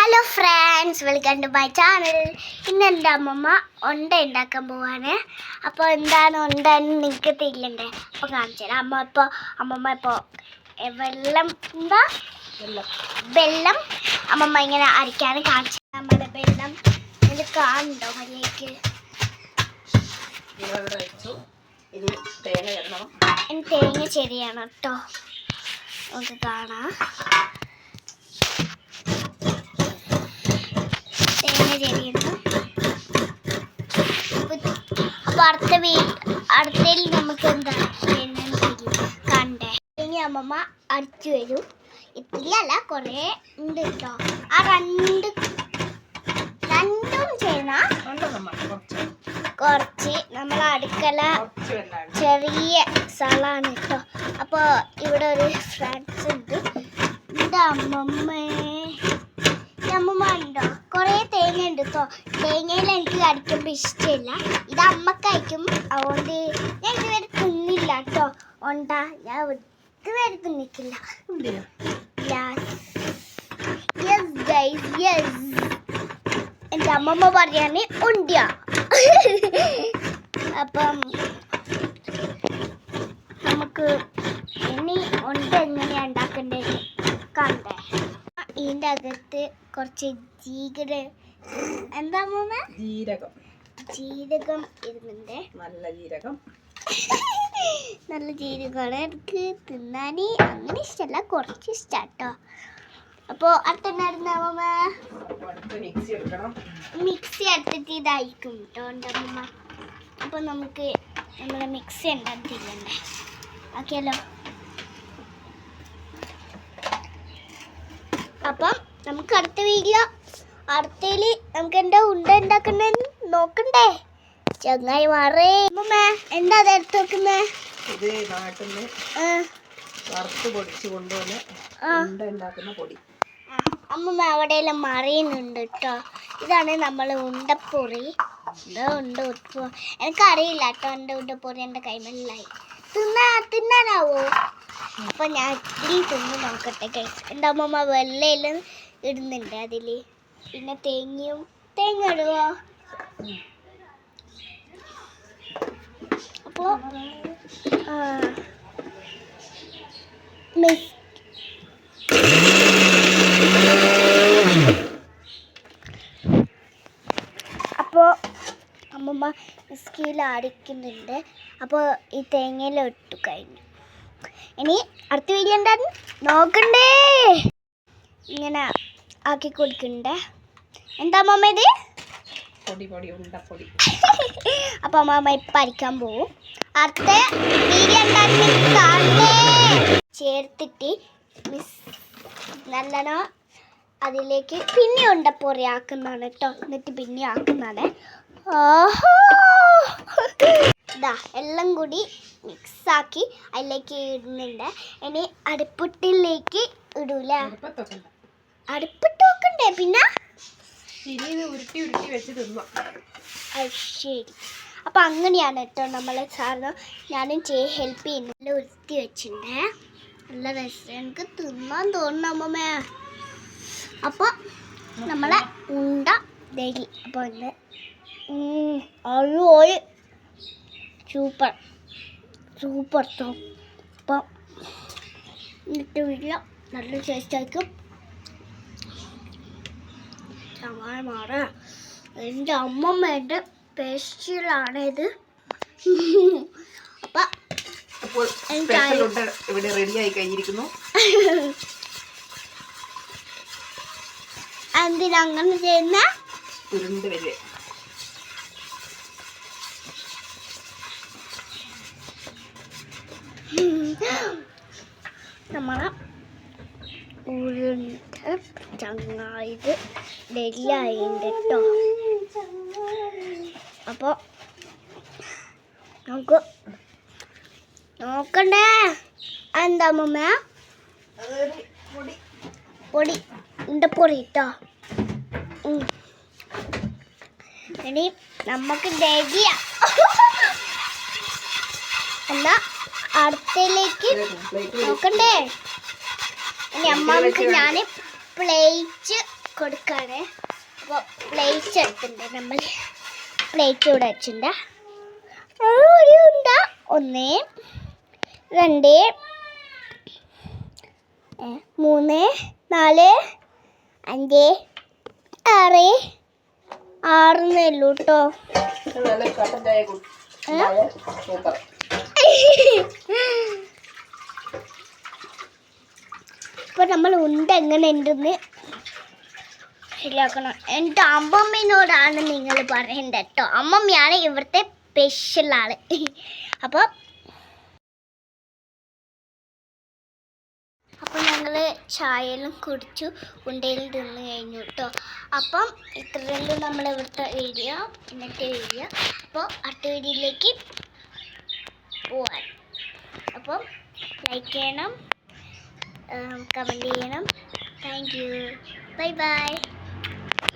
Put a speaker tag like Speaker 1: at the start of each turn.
Speaker 1: Hello friends welcome to my channel ഇന്ന് എന്റെ അമ്മമ്മ ഉണ്ട ഉണ്ടാക്കാൻ പോവാണ്. അപ്പോൾ എന്താണ് ഉണ്ട എന്ന് നിങ്ങൾക്ക് തിരിയണ്ടേ? അപ്പോൾ കാണിച്ചു തരാം. അമ്മ ഇപ്പോൾ അമ്മമ്മ ഇപ്പോൾ വെള്ളം എന്താ? വെള്ളം. അമ്മമ്മ ഇങ്ങനെ അരയ്ക്കാൻ കാണിച്ചു നമ്മുടെ വെള്ളം ഇത് കാണുന്നുണ്ടോ മര്യാദയ്ക്ക്?
Speaker 2: തേങ്ങ
Speaker 1: ചെറിയാണ് കേട്ടോ. നമുക്ക് കാണാം തേങ്ങ ചെറിയുന്നു അപ്പൊ അടുത്ത വീ അടുത്തതിൽ നമുക്ക് എന്താ ചെയ്യണമെന്ന് കണ്ടേ. ഇനി അമ്മമ്മ അടിച്ചു വരും. ഇത്തിരി അല്ല കുറേ ഉണ്ട് കേട്ടോ. ആ രണ്ട് രണ്ടും
Speaker 2: നമ്മൾ കുറച്ച്
Speaker 1: നമ്മൾ അടുക്കള ചെറിയ സ്ഥലമാണ് കേട്ടോ. അപ്പോൾ ഇവിടെ ഒരു ഫ്രണ്ട്സ് ഉണ്ട്. എന്റെ അമ്മമ്മേ ഈ അമ്മമ്മ ഉണ്ടോ കുറേ തേങ്ങ ഉണ്ട് കേട്ടോ തേങ്ങയിൽ എനിക്ക് കടിക്കുമ്പോൾ ഇഷ്ടമില്ല ഇത് അമ്മയ്ക്ക് അയക്കും അതുകൊണ്ട് ഞാൻ ഇതുവരെ തിന്നില്ല കേട്ടോ. ഉണ്ട ഞാൻ ഇതുവരെ തിന്നിട്ടില്ല. എന്റെ അമ്മമ്മ പറയാന് ഉണ്ടിയ. അപ്പം നമുക്ക് ഇനി ഉണ്ട് എങ്ങനെയാണ് ഉണ്ടാക്കേണ്ടത്? കണ്ടേ. ഇതിന്റെ അകത്ത് കുറച്ച് ജീരക എന്താ മൂന്ന്
Speaker 2: ജീരകം.
Speaker 1: ജീരകം ഇരുന്നുണ്ട്.
Speaker 2: നല്ല ജീരകം.
Speaker 1: നല്ല ജീരകമാണ്. എനിക്ക് തിന്നാൻ അങ്ങനെ ഇഷ്ടമല്ല കുറച്ച് ഇഷ്ടാട്ടോ. അപ്പോൾ അടുത്തുണ്ടായിരുന്ന അമ്മമ്മ?
Speaker 2: അപ്പോൾ അടുത്ത് മിക്സി എടുക്കണം.
Speaker 1: മിക്സി എടുത്തിട്ട് ഇതായിരിക്കും കേട്ടോ എന്റെ അമ്മ അപ്പോൾ നമുക്ക് നമ്മുടെ മിക്സി ഉണ്ടാക്കിയില്ലേ ഓക്കെയല്ലോ അപ്പം നമുക്ക് അടുത്ത വീഡിയോ അടുത്തതിൽ നമുക്ക് എന്താ ഉണ്ട ഉണ്ടാക്കണ നോക്കണ്ടേ? ചങ്ങായി മാറേ. അമ്മ എന്താ അത് എടുത്ത് വെക്കുന്നേ?
Speaker 2: ഇത് നാട്ടിൽ നിന്ന്
Speaker 1: ആ,
Speaker 2: വറുത്ത് പൊടിച്ച് കൊണ്ടുവന്ന് ഉണ്ട ഉണ്ടാക്കുന്ന പൊടി.
Speaker 1: അമ്മമ്മ അവിടെയെല്ലാം മറിയുന്നുണ്ട് കേട്ടോ ഇതാണ് നമ്മൾ ഉണ്ടപ്പൊറി. ഉണ്ട ഉണ്ട് ഉപ്പ് എനിക്കറിയില്ല കേട്ടോ എന്റെ ഉണ്ടപ്പൊറി എന്റെ കൈമല്ലായി. തിന്നാ തിന്നാനാവോ? അപ്പൊ ഞാൻ ഇത്തിരി തിന്ന് നോക്കട്ടെ കഴിച്ച് എന്റെ അമ്മമ്മ വെള്ളയിലും ഇടുന്നുണ്ട് അതിൽ പിന്നെ തേങ്ങയും തേങ്ങ ഇടുവോ? അപ്പോ അപ്പോ അപ്പോൾ അമ്മമ്മ മിസ്കിയിൽ അടിക്കുന്നുണ്ട്. അപ്പോൾ ഈ തേങ്ങയിൽ ഇട്ടു കഴിഞ്ഞു. ഇനി അടുത്ത വീഡിയോ എന്താണ് നോക്കണ്ടേ? ഇങ്ങനെ ആക്കി കൊടുക്കണ്ടേ? എന്താ അമ്മമ്മ ഇത്?
Speaker 2: പൊടി പൊടി ഉണ്ടപ്പൊടി.
Speaker 1: അപ്പോൾ അമ്മമ്മ ഇപ്പം അരിക്കാൻ പോവും. അത്ത ചേർത്തിട്ട് മിസ് നല്ലോണം അതിലേക്ക് പിന്നെ ഉണ്ടപ്പൊറി ആക്കുന്നതാണ് കേട്ടോ. എന്നിട്ട് പിന്നെ ആക്കുന്നതാണ്. ഓഹോ ഇതാ എല്ലാം കൂടി മിക്സാക്കി അതിലേക്ക് ഇടുന്നുണ്ട്. ഇനി അടുപ്പുട്ടിലേക്ക് ഇടൂല? അടുപ്പിട്ട് വെക്കണ്ടേ പിന്നെ?
Speaker 2: ഇനി ഉരുട്ടി ഉരുട്ടി വെച്ച് തിന്നാം.
Speaker 1: ശരി. അപ്പം അങ്ങനെയാണ് കേട്ടോ നമ്മൾ സാറിന് ഞാനും ചെയ് ഹെൽപ്പ് ചെയ്യുന്നു നല്ല ഉരുത്തി വെച്ചിട്ടുണ്ടേ. നല്ല രസം. എനിക്ക് തിന്നാൻ തോന്നുന്നു അമ്മമ്മേ. അപ്പോൾ നമ്മളെ ഉണ്ട ഡെയിലി അപ്പോൾ ഒന്ന് ഒരു സൂപ്പർ. സൂപ്പർ സോ അപ്പം ഇന്നത്തെ വീട്ടിലോ നല്ല ടേസ്റ്റ് ആയിരിക്കും. സവാള മാറ എന്റെ അമ്മമ്മേന്റെ സ്പെഷ്യലാണ് ഇത്. അപ്പം
Speaker 2: അപ്പോൾ ഇവിടെ റെഡി ആയി കഴിഞ്ഞിരിക്കുന്നു.
Speaker 1: എന്തിനങ്ങനെ ചെയ്യുന്ന?
Speaker 2: ഉരുണ്ട് വരെ
Speaker 1: നമ്മളെ ഉരുണ്ട് ചങ്ങായത്. ഡെല്ലായിണ്ട് കേട്ടോ. അപ്പോൾ നമുക്ക് നോക്കണ്ടേ? എന്താ മമ്മ
Speaker 2: പൊടി.
Speaker 1: ഇണ്ട പൊടി കേട്ടോ ഇനി നമുക്ക് ഡെഗിയ എന്നാ
Speaker 2: അടുത്തേക്ക്
Speaker 1: നോക്കണ്ടേ? ഇനി അമ്മ ഞാൻ പ്ലേറ്റ് കൊടുക്കാണ്. അപ്പോൾ പ്ലേറ്റ് എടുത്തിട്ടുണ്ട് നമ്മൾ പ്ലേറ്റ് ഇവിടെ വെച്ചിട്ടുണ്ട്. ഒരു ഉണ്ട ഒന്ന് രണ്ട് മൂന്ന് നാല് അഞ്ച് ആറ് ആറെന്നേ കേട്ടോ ഇപ്പൊ നമ്മൾ ഉണ്ട് എങ്ങനെ ഉണ്ടെന്ന് ശരിയാക്കണം എന്റെ അമ്മമ്മയോടാണ് നിങ്ങൾ പറയേണ്ടത് കേട്ടോ. അമ്മമ്മയാണ് ഇവിടുത്തെ സ്പെഷ്യൽ ആൾ. അപ്പോൾ അപ്പോൾ ഞങ്ങൾ ചായയെല്ലാം കുടിച്ചു ഉണ്ടയിൽ തിന്ന് കഴിഞ്ഞു കേട്ടോ. അപ്പം ഇത്രയുള്ളൂ നമ്മൾ ഇവിടുത്തെ വീഡിയോ ഇന്നത്തെ വീഡിയോ അപ്പോൾ അടുത്ത വീഡിയോയിലേക്ക് പോവാൻ അപ്പം ലൈക്ക് ചെയ്യണം കമന്റ് ചെയ്യണം. Thank you bye bye